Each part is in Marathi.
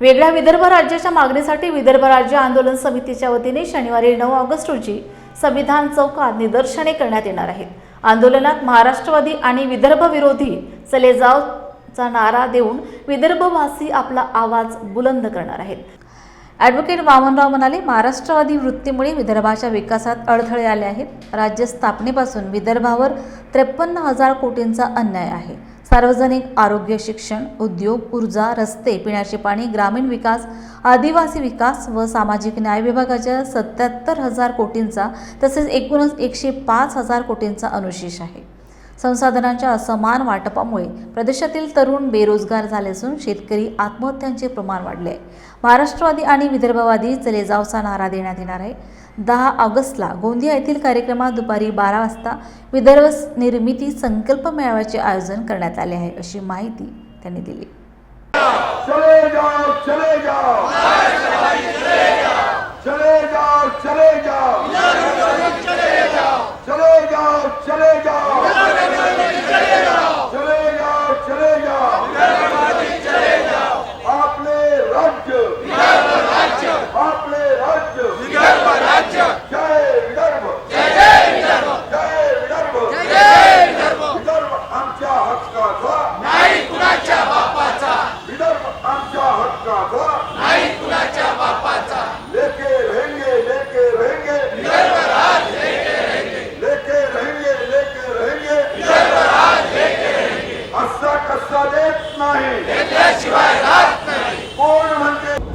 वेगळ्या विदर्भ राज्याच्या मागणीसाठी विदर्भ राज्य आंदोलन समितीच्या वतीने शनिवारी नऊ ऑगस्ट रोजी संविधान चौकात निदर्शने करण्यात येणार आहेत. आंदोलनात महाराष्ट्रवादी आणि विदर्भ विरोधी चले जावचा नारा देऊन विदर्भवासी आपला आवाज बुलंद करणार आहेत. ॲडव्होकेट वामनराव म्हणाले महाराष्ट्रवादी वृत्तीमुळे विदर्भाच्या विकासात अडथळे आले आहेत. राज्य स्थापनेपासून विदर्भावर त्रेपन्न हजार कोटींचा अन्याय आहे. सार्वजनिक आरोग्य शिक्षण उद्योग ऊर्जा रस्ते पिण्याचे पाणी ग्रामीण विकास आदिवासी विकास व सामाजिक न्याय विभागाच्या सत्याहत्तर हजार कोटींचा तसेच एकूणच एकशे पाच हजार कोटींचा अनुशेष आहे. संसाधनांच्या असमान वाटपामुळे प्रदेशातील तरुण बेरोजगार झाले असून शेतकरी आत्महत्यांचे प्रमाण वाढले आहे. महाराष्ट्रवादी आणि विदर्भवादी चले जावचा नारा देण्यात येणार आहे. दहा ऑगस्टला गोंदिया येथील कार्यक्रमात दुपारी बारा वाजता विदर्भ निर्मिती संकल्प मेळाव्याचे आयोजन करण्यात आले आहे अशी माहिती त्यांनी दिली. चले जाओ चले जाओ. चले जाओ चले जाओ.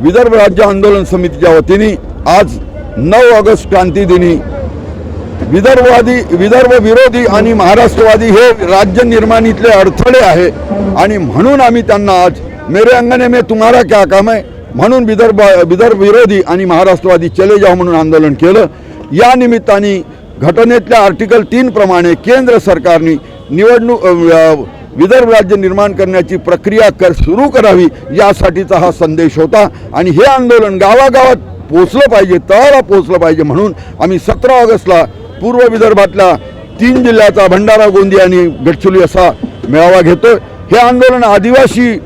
विदर्भ राज्य आंदोलन समितीच्या वतीने आज नऊ ऑगस्ट क्रांती दिनी विदर्भवादी विदर्भ विरोधी आणि महाराष्ट्रवादी हे राज्य निर्माणीतले अडथळे आहे. आणि म्हणून आम्ही त्यांना आज मेरे अंगणे में तुम्हारा क्या काम आहे म्हणून विदर्भ विदर्भ विरोधी आणि महाराष्ट्रवादी चले जाओ म्हणून आंदोलन केलं. या निमित्ताने घटनेतल्या आर्टिकल तीनप्रमाणे केंद्र सरकारने निवडणूक विदर्भ राज्य निर्माण करण्याची प्रक्रिया कर सुरू करावी यासाठीचा हा संदेश होता. आणि हे आंदोलन गावागावात पोचलं पाहिजे तळाला पोचलं पाहिजे म्हणून आम्ही सतरा ऑगस्टला पूर्व विदर्भातल्या तीन जिल्ह्याचा भंडारा गोंदिया आणि गडचिरोली असा मेळावा घेतो हे आंदोलन आदिवासी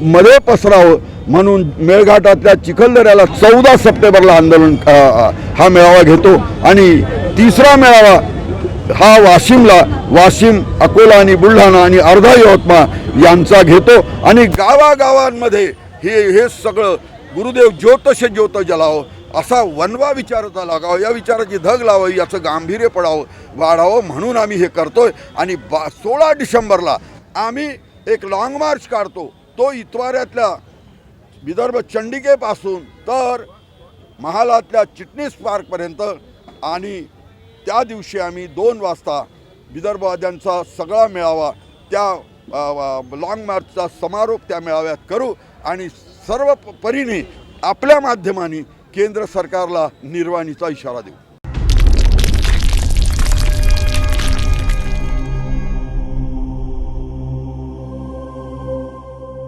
मध्ये पसरावं म्हणून मेळघाटातल्या चिखलदऱ्याला चौदा सप्टेंबरला आंदोलन हा मेळावा घेतो. आणि तिसरा मेळावा हा वाशिमला वाशिम अकोला आणि बुलढाणा आणि अर्धा यवतमाळ यांचा घेतो. आणि गावागावांमध्ये हे हे सगळं गुरुदेव ज्योतश ज्योत जलावं असा वनवा विचाराचा लागावं या विचाराची धग लावावी याचं गांभीर्य पडावं वाढावं म्हणून आम्ही हे करतोय. आणि बा सोळा डिसेंबरला आम्ही एक लाँग मार्च काढतो. तो इतवाऱ्यातल्या विदर्भ चंडिकेपासून तर महालातल्या चिटणीस पार्कपर्यंत आणि त्या दिवशी आम्ही दोन वाजता विदर्भवाद्यांचा सगळा मेळावा त्या लाँग मार्चचा समारोप त्या मेळाव्यात करू आणि सर्व परीने आपल्या माध्यमाने केंद्र सरकारला निर्वाणीचा इशारा देऊ.